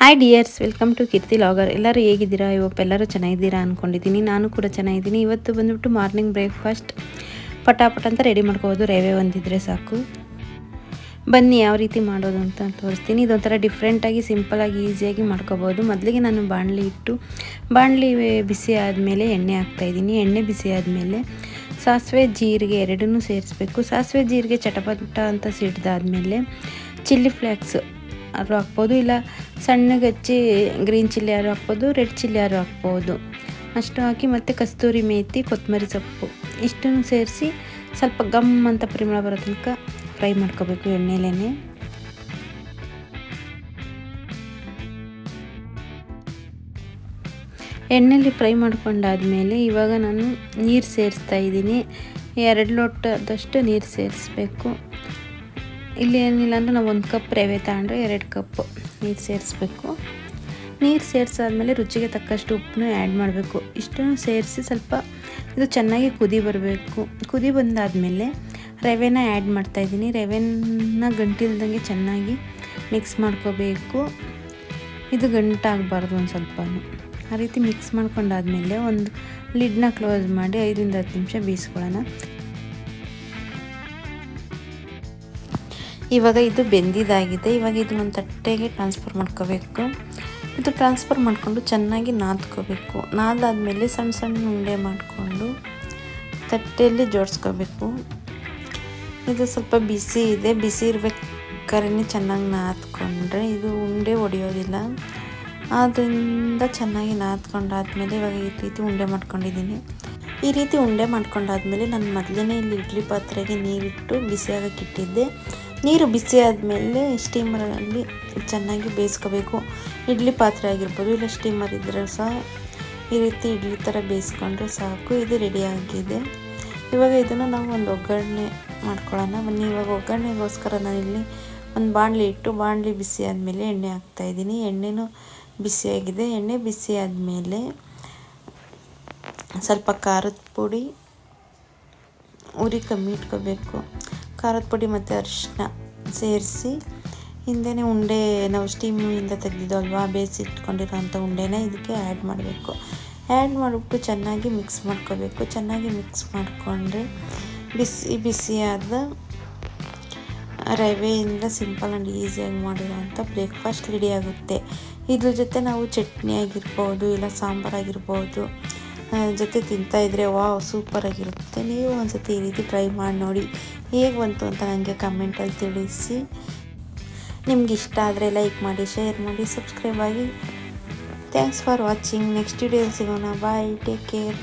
Hi dears welcome to Keerthi vlogger ಎಲ್ಲರೂ ಹೇಗಿದ್ದೀರಾ? ಇವತ್ತು ಎಲ್ಲರೂ ಚೆನ್ನಾಗಿದ್ದೀರಾ ಅಂದ್ಕೊಂಡಿದ್ದೀನಿ ನಾನು ಕೂಡ ಚೆನ್ನಾಗಿದ್ದೀನಿ. ಇವತ್ತು ಬಂದುಬಿಟ್ಟು ಮಾರ್ನಿಂಗ್ ಬ್ರೇಕ್ಫಾಸ್ಟ್ ಪಟಾಪಟ ಅಂತ ರೆಡಿ ಮಾಡ್ಕೋಬೋದು. ರವೆ ಒಂದಿದ್ದರೆ ಸಾಕು. ಬನ್ನಿ, ಯಾವ ರೀತಿ ಮಾಡೋದು ಅಂತ ತೋರಿಸ್ತೀನಿ. ಇದೊಂಥರ ಡಿಫ್ರೆಂಟಾಗಿ ಸಿಂಪಲಾಗಿ ಈಸಿಯಾಗಿ ಮಾಡ್ಕೋಬೋದು. ಮೊದಲಿಗೆ ನಾನು ಬಾಣಲಿ ಇಟ್ಟು, ಬಾಣಲಿ ಬಿಸಿ ಆದಮೇಲೆ ಎಣ್ಣೆ ಹಾಕ್ತಾಯಿದ್ದೀನಿ ಎಣ್ಣೆ ಬಿಸಿ ಆದಮೇಲೆ ಸಾಸಿವೆ, ಜೀರಿಗೆ ಎರಡನ್ನೂ ಸೇರಿಸ್ಬೇಕು. ಸಾಸಿವೆ, ಜೀರಿಗೆ, ಚಟಪಟ ಅಂತ ಸಿಡ್ದಾದ್ಮೇಲೆ ಚಿಲ್ಲಿ ಫ್ಲೇಕ್ಸ್ ಅದು ಹಾಕ್ಬೋದು. ಇಲ್ಲ ಸಣ್ಣಗೆ ಹಚ್ಚಿ ಗ್ರೀನ್ ಚಿಲ್ಲಿ ಯಾರು ಹಾಕ್ಬೋದು ರೆಡ್ ಚಿಲ್ಲಿ ಯಾರು ಹಾಕ್ಬೋದು. ಅಷ್ಟು ಹಾಕಿ ಮತ್ತು ಕಸ್ತೂರಿ ಮೇಥಿ ಕೊತ್ತಂಬರಿ ಸೊಪ್ಪು. ಇಷ್ಟನ್ನು ಸೇರಿಸಿ ಸ್ವಲ್ಪ ಗಮ್ ಅಂತ ಪರಿಮಳ ಬರೋ ತನಕ ಫ್ರೈ ಮಾಡ್ಕೋಬೇಕು ಎಣ್ಣೆಲೇ ಎಣ್ಣೆಲಿ ಫ್ರೈ ಮಾಡ್ಕೊಂಡಾದಮೇಲೆ ಇವಾಗ ನಾನು ನೀರು ಸೇರಿಸ್ತಾ ಇದ್ದೀನಿ. ಎರಡು ಲೋಟದಷ್ಟು ನೀರು ಸೇರಿಸ್ಬೇಕು. ಇಲ್ಲಿ ಏನಿಲ್ಲ ಅಂದರೆ ನಾವು ಒಂದು ಕಪ್ ರವೆ ತಗೊಂಡ್ರೆ ಎರಡು ಕಪ್ ನೀರು ಸೇರಿಸ್ಬೇಕು. ನೀರು ಸೇರಿಸಾದ್ಮೇಲೆ ರುಚಿಗೆ ತಕ್ಕಷ್ಟು ಉಪ್ಪನ್ನು ಆ್ಯಡ್ ಮಾಡಬೇಕು. ಇಷ್ಟನ್ನು ಸೇರಿಸಿ ಸ್ವಲ್ಪ ಇದು ಚೆನ್ನಾಗಿ ಕುದಿ ಬರಬೇಕು. ಕುದಿ ಬಂದಾದಮೇಲೆ ರವೆನ ಆ್ಯಡ್ ಮಾಡ್ತಾಯಿದ್ದೀನಿ ರವೆನ ಗಂಟಿಲ್ದಂಗೆ ಚೆನ್ನಾಗಿ ಮಿಕ್ಸ್ ಮಾಡ್ಕೋಬೇಕು. ಇದು ಗಂಟಾಗಬಾರ್ದು ಒಂದು ಸ್ವಲ್ಪ ಆ ರೀತಿ ಮಿಕ್ಸ್ ಮಾಡ್ಕೊಂಡಾದ್ಮೇಲೆ ಒಂದು ಲಿಡ್ನ ಕ್ಲೋಸ್ ಮಾಡಿ ಐದರಿಂದ ಹತ್ತು ನಿಮಿಷ ಬೀಸ್ಕೊಳ್ಳೋಣ ಇವಾಗ ಇದು ಬೆಂದಿದ್ದಾಗಿದೆ ಇವಾಗ ಇದನ್ನೊಂದು ತಟ್ಟೆಗೆ ಟ್ರಾನ್ಸ್ಫರ್ ಮಾಡ್ಕೋಬೇಕು. ಇದು ಟ್ರಾನ್ಸ್ಫರ್ ಮಾಡಿಕೊಂಡು ಚೆನ್ನಾಗಿ ನಾದ್ಕೋಬೇಕು. ನಾದಾದಮೇಲೆ ಸಣ್ಣ ಸಣ್ಣ ಉಂಡೆ ಮಾಡಿಕೊಂಡು ತಟ್ಟೆಯಲ್ಲಿ ಜೋಡಿಸ್ಕೋಬೇಕು. ಇದು ಸ್ವಲ್ಪ ಬಿಸಿ ಇದೆ. ಬಿಸಿ ಇರ್ಬೇಕಾದ್ರೆ ಚೆನ್ನಾಗಿ ನಾದ್ಕೊಂಡ್ರೆ ಇದು ಉಂಡೆ ಒಡೆಯೋದಿಲ್ಲ. ಆದ್ದರಿಂದ ಚೆನ್ನಾಗಿ ನಾದ್ಕೊಂಡಾದ್ಮೇಲೆ ಇವಾಗ ಈ ರೀತಿ ಉಂಡೆ ಮಾಡ್ಕೊಂಡಿದ್ದೀನಿ. ಈ ರೀತಿ ಉಂಡೆ ಮಾಡ್ಕೊಂಡಾದ್ಮೇಲೆ ನಾನು ಮೊದಲೇ ಇಲ್ಲಿ ಇಡ್ಲಿ ಪಾತ್ರೆಗೆ ನೀರಿಟ್ಟು ಬಿಸಿಯಾಗಕ್ಕೆ ಇಟ್ಟಿದ್ದೆ. ನೀರು ಬಿಸಿ ಆದಮೇಲೆ ಸ್ಟೀಮರಲ್ಲಿ ಚೆನ್ನಾಗಿ ಬೇಯಿಸ್ಕೋಬೇಕು. ಇಡ್ಲಿ ಪಾತ್ರೆ ಆಗಿರ್ಬೋದು, ಇಲ್ಲ ಸ್ಟೀಮರ್ ಇದ್ದರೆ ಸಹ ಈ ರೀತಿ ಇಡ್ಲಿ ಥರ ಬೇಯಿಸ್ಕೊಂಡ್ರೆ ಸಾಕು. ಇದು ರೆಡಿ ಆಗಿದೆ. ಇವಾಗ ಇದನ್ನು ನಾವು ಒಂದು ಒಗ್ಗರಣೆ ಮಾಡ್ಕೊಳ್ಳೋಣ. ಬನ್ನಿ, ಇವಾಗ ಒಗ್ಗರಣೆಗೋಸ್ಕರ ಇಲ್ಲಿ ಒಂದು ಬಾಣಲಿ ಇಟ್ಟು ಬಾಣಲಿ ಬಿಸಿ ಆದಮೇಲೆ ಎಣ್ಣೆ ಹಾಕ್ತಾಯಿದ್ದೀನಿ ಎಣ್ಣೆನೂ ಬಿಸಿಯಾಗಿದೆ. ಎಣ್ಣೆ ಬಿಸಿ ಆದಮೇಲೆ ಸ್ವಲ್ಪ ಖಾರದ ಪುಡಿ ಉರಿ ಕಮ್ಮಿ ಇಟ್ಕೋಬೇಕು ಖಾರದ ಪುಡಿ ಮತ್ತು ಅರಿಶಿನ ಸೇರಿಸಿ, ಹಿಂದೆನೇ ಉಂಡೆ ನಾವು ಸ್ಟೀಮಿಂದ ತೆಗೆದಿದ್ದಲ್ವಾ ಬೇಯಿಸಿ ಇಟ್ಕೊಂಡಿರೋಂಥ ಉಂಡೆನ ಇದಕ್ಕೆ ಆ್ಯಡ್ ಮಾಡಬೇಕು. ಆ್ಯಡ್ ಮಾಡಿಬಿಟ್ಟು ಚೆನ್ನಾಗಿ ಮಿಕ್ಸ್ ಮಾಡ್ಕೋಬೇಕು. ಚೆನ್ನಾಗಿ ಮಿಕ್ಸ್ ಮಾಡಿಕೊಂಡ್ರೆ ಬಿಸಿ, ಬಿಸಿಯಾದ ರವೆಯಿಂದ ಸಿಂಪಲ್ ಆ್ಯಂಡ್ ಈಸಿಯಾಗಿ ಮಾಡಿರೋಂಥ ಬ್ರೇಕ್ಫಾಸ್ಟ್ ರೆಡಿ ಆಗುತ್ತೆ. ಇದ್ರ ಜೊತೆ ನಾವು ಚಟ್ನಿ ಆಗಿರ್ಬೋದು, ಇಲ್ಲ ಸಾಂಬಾರಾಗಿರ್ಬೋದು ಜೊತೆ ತಿಂತಾಯಿದ್ರೆ ವಾವ್ ಸೂಪರಾಗಿರುತ್ತೆ ನೀವು ಒಂದು ಸತಿ ಈ ರೀತಿ ಟ್ರೈ ಮಾಡಿ ನೋಡಿ. ಹೇಗೆ ಬಂತು ಅಂತ ನನಗೆ ಕಮೆಂಟಲ್ಲಿ ತಿಳಿಸಿ. ನಿಮ್ಗೆ ಇಷ್ಟ ಆದರೆ ಲೈಕ್ ಮಾಡಿ ಶೇರ್ ಮಾಡಿ ಸಬ್ಸ್ಕ್ರೈಬ್ ಆಗಿ. Thanks for watching next video ಸಿಗೋಣ. Bye take care